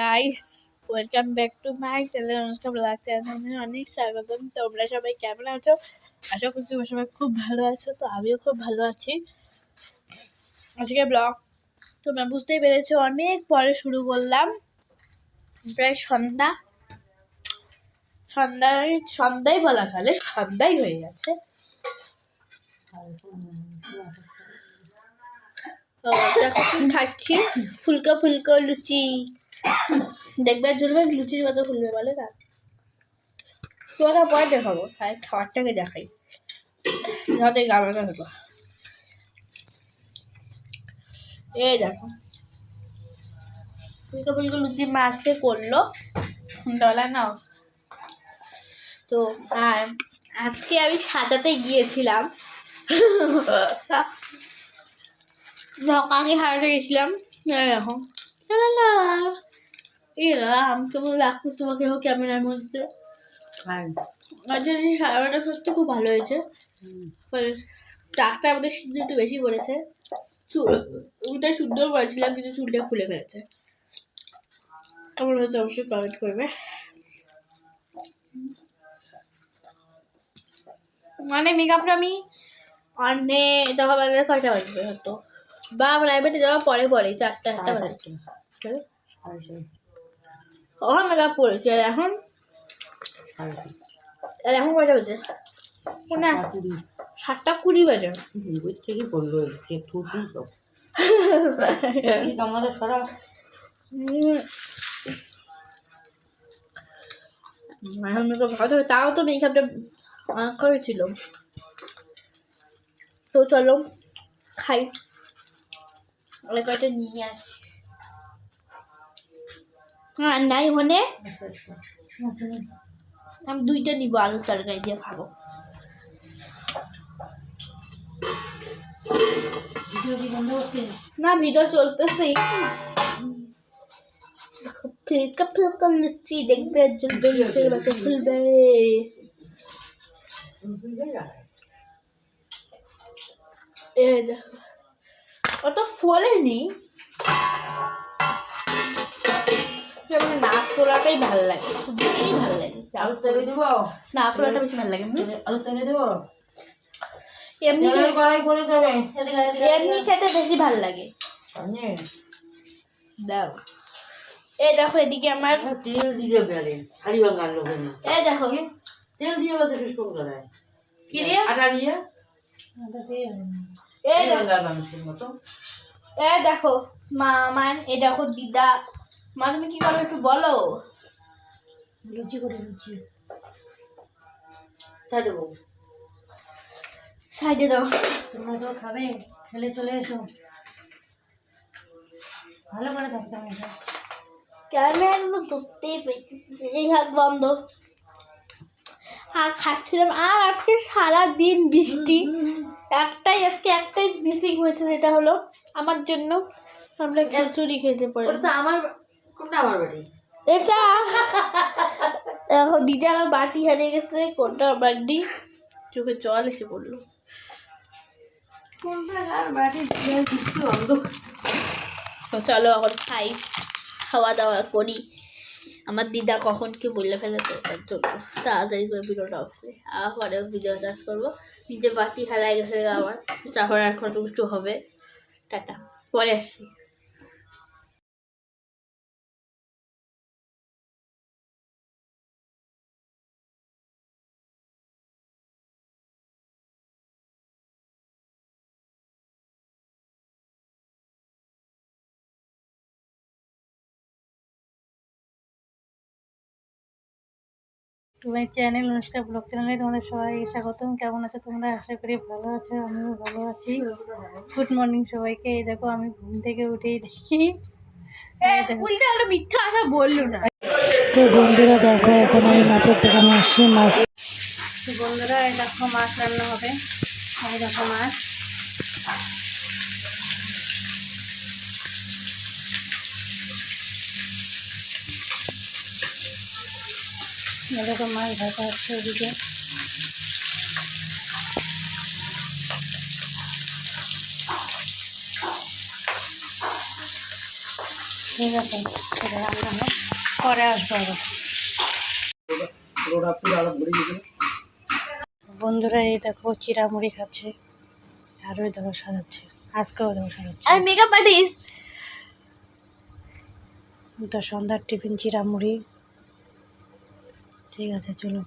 Guys welcome back to my channel Anushka blog চ্যানেলে অনেক স্বাগতম। তোমরা সবাই কেমন আছো? আশা করছি তোমরা সবাই খুব ভালো আছো, তো আমিও খুব ভালো আছি। আজকে ব্লগ তোমরা বুঝতেই পেরেছ, অনেক পরে শুরু করলাম। প্রায় সন্ধ্যা। সন্ধ্যায় সন্ধ্যায় বলা চলে, সন্ধ্যাই হয়ে গেছে। তো খাচ্ছি। ফুলকা ফুলকা লুচি। দেখবে আর ঝুলবে লুচির মতো ফুলবে বলে না। তোমাকে পরে দেখাবো, তাই খাবারটাকে দেখাই। যাতে গাবাটা হতো এই দেখো। ফুলকা ফুলকা লুচি মা আজকে করল। ডলা নাও। তো, আর আজকে আমি সাজাতে গিয়েছিলাম। আগে হারাতে গেছিলাম। এরকম কেমন লাগতো তোমাকে হোক ক্যামেরার মধ্যে? সারাটা সত্যি খুব ভালো হয়েছে। মানে চাকটা আমাদের সিদ্ধ একটু বেশি পড়েছে। করেছিলাম কিন্তু চুলটা খুলে ফেলেছে। কেমন হয়েছে অবশ্যই কমেন্ট করবে। মানে মেকআপটা আমি অনেক তখন বাজে কয়টা বাজবে হয়তো? বা প্রাইভেটে যাওয়ার পরে পরে চারটা একটা বাজে। মেকআপ করেছি আর এখন আর এখন কয়টা বাজে না সাতটা কুড়ি বাজে। থেকে করল সে ঠুটি তো আমাদের সারা এখন মেকআপ ভালো তাও তো মেকআপটা করেছিল তো চলো, খাই। অনেক কয়টা নিয়ে আসি হ্যাঁ নাই ওখানে আমি দুইটা নিবো আলুর তরকারি দিয়ে খাব। না, ভিডিও চলতেছেই ফিলকা ফিলকা লুচি দেখবে ফুলবে এই দেখো, অত ফোলেনি। ফোলাটাই ভালো লাগে বেশি ভালো লাগে। আলু তেলে দেবো? না ফোলাটা বেশি ভালো লাগে। আলু তেলে দেবো? এমনি কড়াই করে দেবে এমনি খেতে বেশি ভালো লাগে। দাও। এই দেখো এদিকে আমার তেল দিয়ে বেড়ে হাড়ি ভাঙার লোকের এই দেখো। তেল দিয়ে বলতে শেষ করে দেয় কি দিয়ে? আটা দিয়ে। এই দেখো। মা আমার এই দেখো দিদা মা তুমি কি করো একটু বলো। লুচি করে লুচি। তাই দেবো। সাইডে দাও। তোমরা তো খাবে খেলে চলে এসো। ভালো করে থাকতে হবে ক্যামেরা তো ধরতেই পেয়েছি এই হাত বন্ধ। আর খাচ্ছিলাম আর আজকে সারা দিন বৃষ্টি। একটাই আজকে একটাই মিসিং হয়েছে যেটা হলো আমার জন্য। আমরা খিচুড়ি খেতে পারি তো আমার কোনটা আমার বাড়ি? এটা এখন দিদি আমার বাটি হারিয়ে গেছে কোনটা বাটি চোখে জল এসে পড়ল। আর তো চলো এখন খাই খাওয়া দাওয়া করি। আমার দিদা কখন কি বললে ফেলেছে তার জন্য। তাড়াতাড়ি করে ভিডিওটা অফ করে। আবার পরে ভিডিও চাষ করব। নিজে বাটি হারাই গেছে আবার তারপর এখন একটু হবে। টাটা। পরে আসি। তোমার চ্যানেল অনুষ্কা ব্লগ চ্যানেলে তোমাদের সবাই স্বাগতম। কেমন আছো তোমরা? আশা করি ভালো আছো আমিও ভালো আছি। গুড মর্নিং সবাইকে। এই দেখো আমি ঘুম থেকে উঠেই দেখি। মিথ্যা বলল না। তো বন্ধুরা দেখো এখন আমি মাছের দোকানে আসছি। মাছ তো বন্ধুরা এই দেখো মাছ রান্না হবে। এই দেখো মাছ। দেখো মাছ ভাজা হচ্ছে ওদিকে ঠিক আছে রান্না হোক পরে আসব আবার। বন্ধুরা এই দেখো চিরামুড়ি খাচ্ছে আর ওই দেখো সাজাচ্ছে আজকেও দেখো সাজাচ্ছে। আমি মেকআপ আর্টিস্ট তো সন্ধ্যার টিফিন চিরামুড়ি ঠিক আছে চলো।